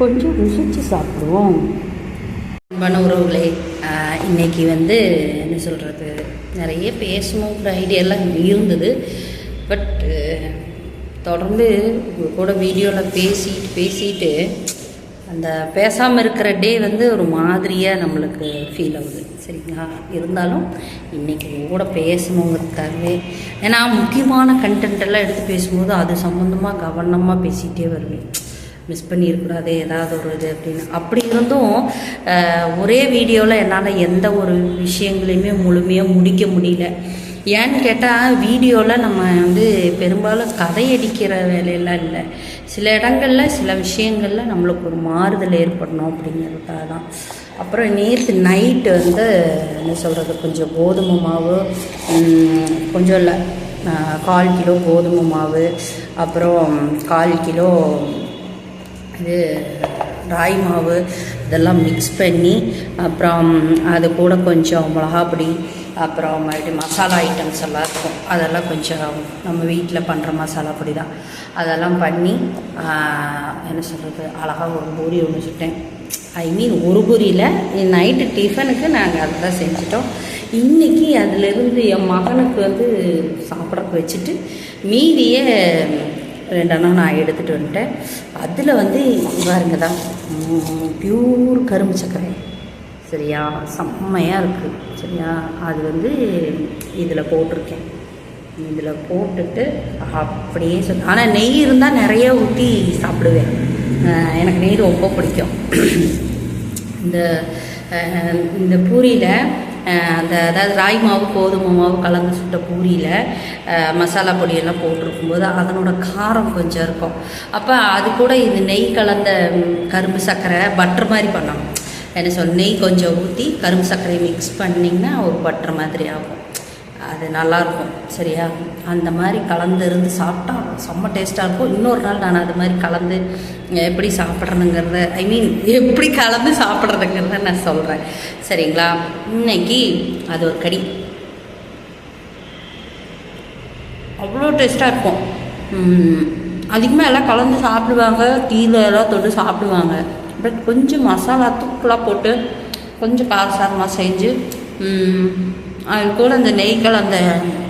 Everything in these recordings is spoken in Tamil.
கொஞ்சம் ருசித்து சாப்பிடுவோம். அன்பான உறவுகளே இன்னைக்கு வந்து என்ன சொல்கிறது நிறைய பேசணுங்கிற ஐடியாலாம் இருந்தது. பட் தொடர்ந்து உங்கள் கூட வீடியோவில் பேசிட்டு பேசிட்டு அந்த பேசாமல் இருக்கிற டே வந்து ஒரு மாதிரியாக நம்மளுக்கு ஃபீல் ஆகுது. சரிங்களா? இருந்தாலும் இன்றைக்கி கூட பேசணுங்கிறதுக்காகவே ஏன்னா முக்கியமான கண்டென்ட் எல்லாம் எடுத்து பேசும்போது அது சம்மந்தமாக கவனமாக பேசிகிட்டே வருவேன். மிஸ் பண்ணியிருக்கூடாது ஏதாவது ஒரு இது அப்படின்னு. அப்படி இருந்தும் ஒரே வீடியோவில் என்னால் எந்த ஒரு விஷயங்களையுமே முழுமையாக முடிக்க முடியல. ஏன்னு கேட்டால் வீடியோவில் நம்ம வந்து பெரும்பாலும் கதையடிக்கிற வேலையெல்லாம் இல்லை. சில இடங்களில் சில விஷயங்களில் நம்மளுக்கு ஒரு மாறுதல் ஏற்படணும் அப்படிங்கிறதுக்காக தான். அப்புறம் நேற்று நைட்டு வந்து என்ன சொல்கிறது கொஞ்சம் கோதுமை மாவு கொஞ்சம் இல்லை கால் கிலோ கோதுமை மாவு அப்புறம் கால் கிலோ இது ராய் மாவு இதெல்லாம் மிக்ஸ் பண்ணி அப்புறம் அது கூட கொஞ்சம் மிளகாப்பொடி அப்புறம் மறுபடியும் மசாலா ஐட்டம்ஸ் எல்லாம் இருக்கும். அதெல்லாம் கொஞ்சம் நம்ம வீட்டில் பண்ணுற மசாலா பொடி தான். அதெல்லாம் பண்ணி என்ன சொல்கிறது அழகாக ஒரு பூரி ஒன்று சுட்டேன். ஐ மீன் ஒரு பூரியில் நைட்டு டிஃபனுக்கு நாங்கள் அதை தான் செஞ்சிட்டோம். இன்றைக்கி அதிலிருந்து என் மகனுக்கு வந்து சாப்பிட்றக்கு வச்சுட்டு மீதியை ரெண்டெண்ணம் நான் எடுத்துகிட்டு வந்துட்டேன். அதில் வந்து பாருங்க தான் பியூர் கரும்பு சர்க்கரை. சரியா? செம்மையாக இருக்குது சரியா? அது வந்து இதில் போட்டிருக்கேன். இதில் போட்டுட்டு அப்படியே சொல் ஆனால் நெய் இருந்தால் நிறைய ஊற்றி சாப்பிடுவேன். எனக்கு நெய் ரொம்ப பிடிக்கும். இந்த இந்த பூரியில் அந்த அதாவது ராய் மாவு கோதுமை மாவு கலந்து சுட்ட பூரியில் மசாலா பொடியெல்லாம் போட்டிருக்கும்போது அதனோட காரம் கொஞ்சம் இருக்கும். அப்போ அது கூட இது நெய் கலந்த கரும்பு சர்க்கரை பட்டர் மாதிரி பண்ணணும். என்ன சொல் நெய் கொஞ்சம் ஊற்றி கரும்பு சர்க்கரையை மிக்ஸ் பண்ணிங்கன்னா ஒரு பட்டர் மாதிரி ஆகும். அது நல்லாயிருக்கும் சரியா? அந்த மாதிரி கலந்து இருந்து சாப்பிட்டா செம்ம டேஸ்ட்டாக இருக்கும். இன்னொரு நாள் நான் அது மாதிரி கலந்து எப்படி சாப்பிட்றதுங்கிறத ஐ மீன் எப்படி கலந்து சாப்பிட்றதுங்கிறத நான் சொல்கிறேன் சரிங்களா? இன்னைக்கு அது ஒரு கடி. அவ்வளோ டேஸ்ட்டாக இருக்கும். அதிகமாக எல்லாம் கலந்து சாப்பிடுவாங்க கீழே எல்லாம் தொட்டு சாப்பிடுவாங்க. பட் கொஞ்சம் மசாலா தூக்கலாக போட்டு கொஞ்சம் காரசாரமாக செஞ்சு அது கூட அந்த நெய் கலந்த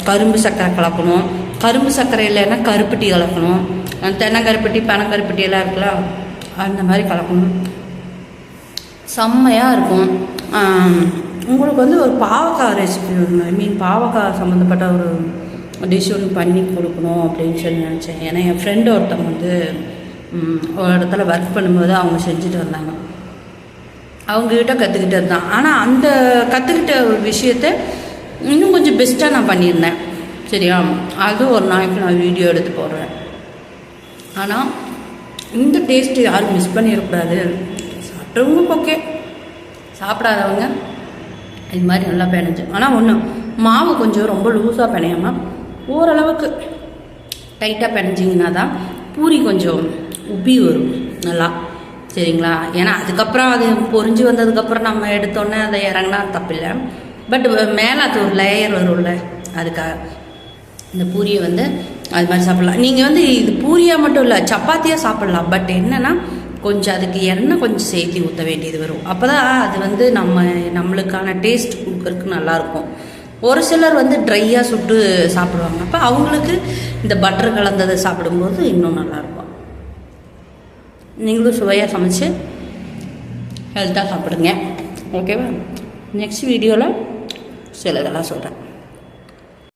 கரும்பு சர்க்கரை கலக்கணும். கரும்பு சர்க்கரை இல்லைன்னா கருப்பட்டி கலக்கணும். அந்த தென்னங்கருப்பட்டி பனங்கருப்பட்டி எல்லாம் இருக்குல்ல அந்த மாதிரி கலக்கணும். செம்மையாக இருக்கும். உங்களுக்கு வந்து ஒரு பாவக்காய் ரெசிபி ஒன்று ஐ மீன் பாவக்காய் சம்மந்தப்பட்ட ஒரு டிஷ் ஒன்று பண்ணி கொடுக்கணும் அப்படின்னு சொல்லி நினச்சேன். ஏன்னா என் ஃப்ரெண்டு ஒருத்தவங்க வந்து ஒரு இடத்துல ஒர்க் பண்ணும்போது அவங்க செஞ்சுட்டு வந்தாங்க. அவங்கக்கிட்ட கற்றுக்கிட்டது தான் ஆனால் அந்த கற்றுக்கிட்ட ஒரு விஷயத்த இன்னும் கொஞ்சம் பெஸ்ட்டாக நான் பண்ணியிருந்தேன். சரியா? அது ஒரு நாளைக்கு நான் வீடியோ எடுத்து போடுறேன். ஆனால் இந்த டேஸ்ட்டு யாரும் மிஸ் பண்ணிடக்கூடாது. சாப்பிட்றவங்க ஓகே சாப்பிடாதவங்க இது மாதிரி நல்லா பிணைஞ்சு. ஆனால் ஒன்று மாவு கொஞ்சம் ரொம்ப லூஸாக பிணையாமல் ஓரளவுக்கு டைட்டாக பிணைஞ்சிங்கன்னா தான் பூரி கொஞ்சம் உப்பி வரும். நல்லா. சரிங்களா? ஏன்னா அதுக்கப்புறம் அது பொரிஞ்சு வந்ததுக்கப்புறம் நம்ம எடுத்தோன்னே அதை இறங்கினா தப்பில்லை. பட் மேலே அது ஒரு லேயர் வரும்ல அதுக்காக. இந்த பூரியை வந்து அது மாதிரி சாப்பிட்லாம். நீங்கள் வந்து இது பூரியாக மட்டும் இல்லை சப்பாத்தியாக சாப்பிட்லாம். பட் என்னென்னா கொஞ்சம் அதுக்கு எண்ணெய் கொஞ்சம் சேர்த்து ஊற்ற வேண்டியது வரும். அப்போ தான் அது வந்து நம்ம நம்மளுக்கான டேஸ்ட் கொடுக்கறதுக்கு நல்லாயிருக்கும். ஒரு சிலர் வந்து ட்ரையாக சுட்டு சாப்பிடுவாங்க. அப்போ அவங்களுக்கு இந்த பட்டர் கலந்ததை சாப்பிடும்போது இன்னும் நல்லாயிருக்கும். நீங்களும் சுவையாக சமைச்சு ஹெல்த்தாக சாப்பிடுங்க. ஓகேவா நெக்ஸ்ட் வீடியோவில் சிலதெல்லாம் சொல்கிறேன்